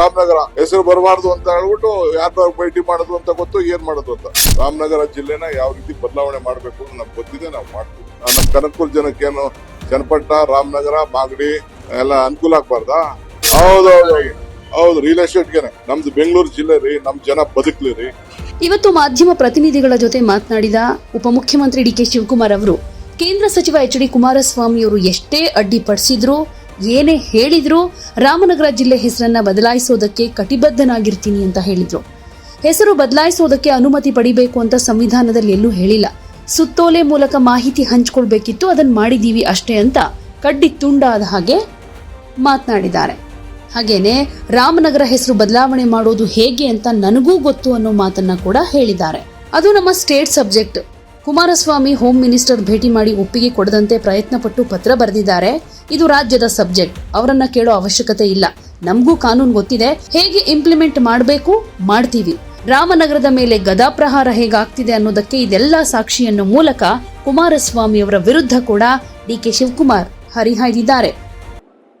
ರಾಮನಗರ ಹೆಸರು ಬರಬಾರ್ದು ಅಂತ ಹೇಳ್ಬಿಟ್ಟು ಯಾರು ಭೇಟಿ ಮಾಡೋದು ಅಂತ ಗೊತ್ತು, ಏನ್ ಮಾಡೋದು ಅಂತ. ರಾಮನಗರ ಜಿಲ್ಲೆನ ಯಾವ ರೀತಿ ಬದಲಾವಣೆ ಮಾಡಬೇಕು ನಮ್ಗೆ ಗೊತ್ತಿದೆ, ನಾವು ಮಾಡ್ತೀವಿ. ನಮ್ಮ ನಮ್ ಕನಕಪುರ ಜನಕ್ಕೇನು ಚನ್ನಪಟ್ಟ ರಾಮನಗರ, ಮಾಗಡಿ, ಎಲ್ಲ ಅನುಕೂಲ ಆಗ್ಬಾರ್ದಾ? ಹೌದೌದು ಹೌದು ರಿಯಲ್ ಎಸ್ಟೇಟ್ಗೆನೆ ನಮ್ದು ಬೆಂಗಳೂರು ಜಿಲ್ಲೆ ರೀ, ನಮ್ ಜನ ಬದುಕ್ಲಿ ರೀ. ಇವತ್ತು ಮಾಧ್ಯಮ ಪ್ರತಿನಿಧಿಗಳ ಜೊತೆ ಮಾತನಾಡಿದ ಉಪಮುಖ್ಯಮಂತ್ರಿ ಡಿಕೆ ಶಿವಕುಮಾರ್ ಅವರು, ಕೇಂದ್ರ ಸಚಿವ ಎಚ್ ಡಿ ಕುಮಾರಸ್ವಾಮಿಯವರು ಎಷ್ಟೇ ಅಡ್ಡಿಪಡಿಸಿದ್ರು ಏನೇ ಹೇಳಿದರೂ ರಾಮನಗರ ಜಿಲ್ಲೆ ಹೆಸರನ್ನ ಬದಲಾಯಿಸೋದಕ್ಕೆ ಕಟಿಬದ್ಧನಾಗಿರ್ತೀನಿ ಅಂತ ಹೇಳಿದರು. ಹೆಸರು ಬದಲಾಯಿಸೋದಕ್ಕೆ ಅನುಮತಿ ಪಡಿಬೇಕು ಅಂತ ಸಂವಿಧಾನದಲ್ಲಿ ಎಲ್ಲೂ ಹೇಳಿಲ್ಲ. ಸುತ್ತೋಲೆ ಮೂಲಕ ಮಾಹಿತಿ ಹಂಚ್ಕೊಳ್ಬೇಕಿತ್ತು ಅದನ್ನ ಮಾಡಿದೀವಿ ಅಷ್ಟೇ ಅಂತ ಕಡ್ಡಿ ತುಂಡಾದ ಹಾಗೆ ಮಾತನಾಡಿದ್ದಾರೆ. ಹಾಗೇನೆ ರಾಮನಗರ ಹೆಸರು ಬದಲಾವಣೆ ಮಾಡೋದು ಹೇಗೆ ಅಂತ ನನಗೂ ಗೊತ್ತು ಅನ್ನೋ ಮಾತನ್ನ ಕೂಡ ಹೇಳಿದ್ದಾರೆ. ಅದು ನಮ್ಮ state subject Kumaraswamy home minister ಭೇಟಿ ಮಾಡಿ ಒಪ್ಪಿಗೆ ಕೊಡದಂತೆ ಪ್ರಯತ್ನ ಪಟ್ಟು ಪತ್ರ ಬರೆದಿದ್ದಾರೆ. ಇದು ರಾಜ್ಯದ ಸಬ್ಜೆಕ್ಟ್. ಅವರನ್ನ ಕೇಳೋ ಅವಶ್ಯಕತೆ ಇಲ್ಲ. ನಮಗೂ ಕಾನೂನು ಗೊತ್ತಿದೆ. ಹೇಗೆ ಇಂಪ್ಲಿಮೆಂಟ್ ಮಾಡಬೇಕು? ಮಾಡ್ತೀವಿ. ರಾಮನಗರದ ಮೇಲೆ ಗದಾಪ್ರಹಾರ ಹೇಗಾಗ್ತಿದೆ ಅನ್ನೋದಕ್ಕೆ ಇದೆಲ್ಲ ಸಾಕ್ಷಿಯನ್ನು ಮೂಲಕ ಕುಮಾರಸ್ವಾಮಿ ಅವರ ವಿರುದ್ಧ ಕೂಡ ಡಿ ಕೆ ಶಿವಕುಮಾರ್ ಹರಿಹಾಯ್ದಿದ್ದಾರೆ.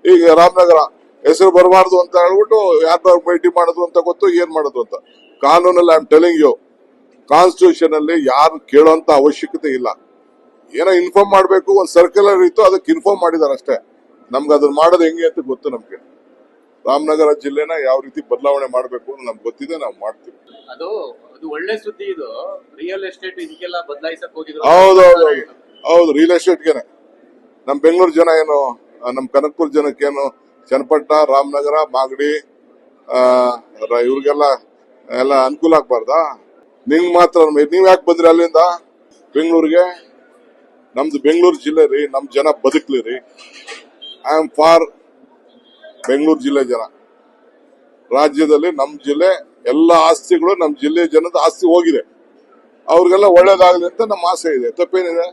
ಈಗ ರಾಮನಗರ ಹೆಸರು ಬರಬಾರ್ದು ಅಂತ ಹೇಳ್ಬಿಟ್ಟು ಯಾರು ಭೇಟಿ ಮಾಡೋದು ಅಂತ ಗೊತ್ತು, ಏನ್ ಮಾಡೋದು ಅಂತ. ಕಾನೂನಲ್ಲಿ ಐ ಟೆಲಿಂಗ್ ಯು ಕಾನ್ಸ್ಟಿಟ್ಯೂಷನ್ ಅಲ್ಲಿ ಯಾರು ಕೇಳೋಂತ ಅವಶ್ಯಕತೆ ಇಲ್ಲ. ಏನೋ ಇನ್ಫಾರ್ಮ್ ಮಾಡಬೇಕು ಒಂದು ಸರ್ಕ್ಯುಲರ್ ಇತ್ತು ಅದಕ್ಕೆ ಇನ್ಫಾರ್ಮ್ ಮಾಡಿದಾರೆ ಅಷ್ಟೇ. ನಮ್ಗೆ ಅದನ್ನ ಮಾಡೋದು ಹೆಂಗೆ ಅಂತ ಗೊತ್ತು ನಮ್ಗೆ. ರಾಮನಗರ ಜಿಲ್ಲೆನ ಯಾವ ರೀತಿ ಬದಲಾವಣೆ ಮಾಡಬೇಕು ಅಂತ ನಮ್ಗೆ ಗೊತ್ತಿದೆ ನಾವು ಮಾಡ್ತೀವಿ. ಅದು ಅದು ಒಳ್ಳೆ ಸುದ್ದಿ ಇದು. ರಿಯಲ್ ಎಸ್ಟೇಟ್ ಇದಕ್ಕೆಲ್ಲ ಬದಲಾಯಿಸಕ್ ಹೋಗಿದ್ರು. ಹೌದೌದು ಹೌದು ರಿಯಲ್ ಎಸ್ಟೇಟ್ಗೆನೆ ನಮ್ ಬೆಂಗಳೂರು ಜನ ಏನು ನಮ್ ಕನಕಪುರ ಜನಕ್ಕೇನು ಚನ್ನಪಟ್ಟಣ ರಾಮನಗರ ಮಾಗಡಿ ಇವ್ರಿಗೆಲ್ಲ ಎಲ್ಲ ಅನುಕೂಲ ಆಗ್ಬಾರ್ದಾ? ನಿಂಗ್ ಮಾತ್ರ ನೀವು ಯಾಕೆ ಬಂದ್ರಿ ಅಲ್ಲಿಂದ? ಬೆಂಗಳೂರಿಗೆ? ನಮ್ದು ಬೆಂಗಳೂರು ಜಿಲ್ಲೆ ರೀ, ನಮ್ ಜನ ಬದುಕ್ಲಿ ರೀ. ಐ ಆಮ್ ಫಾರ್ ಬೆಂಗಳೂರು ಜಿಲ್ಲೆ ಜನ. ರಾಜ್ಯದಲ್ಲಿ ನಮ್ ಜಿಲ್ಲೆ, ಎಲ್ಲ ಆಸ್ತಿಗಳು ನಮ್ ಜಿಲ್ಲೆ ಜನದ ಆಸ್ತಿ ಹೋಗಿದೆ. ಅವ್ರಿಗೆಲ್ಲ ಒಳ್ಳೇದಾಗಲಿ ಅಂತ ನಮ್ಮ ಆಸೆ ಇದೆ. ತಪ್ಪೇನಿದೆ?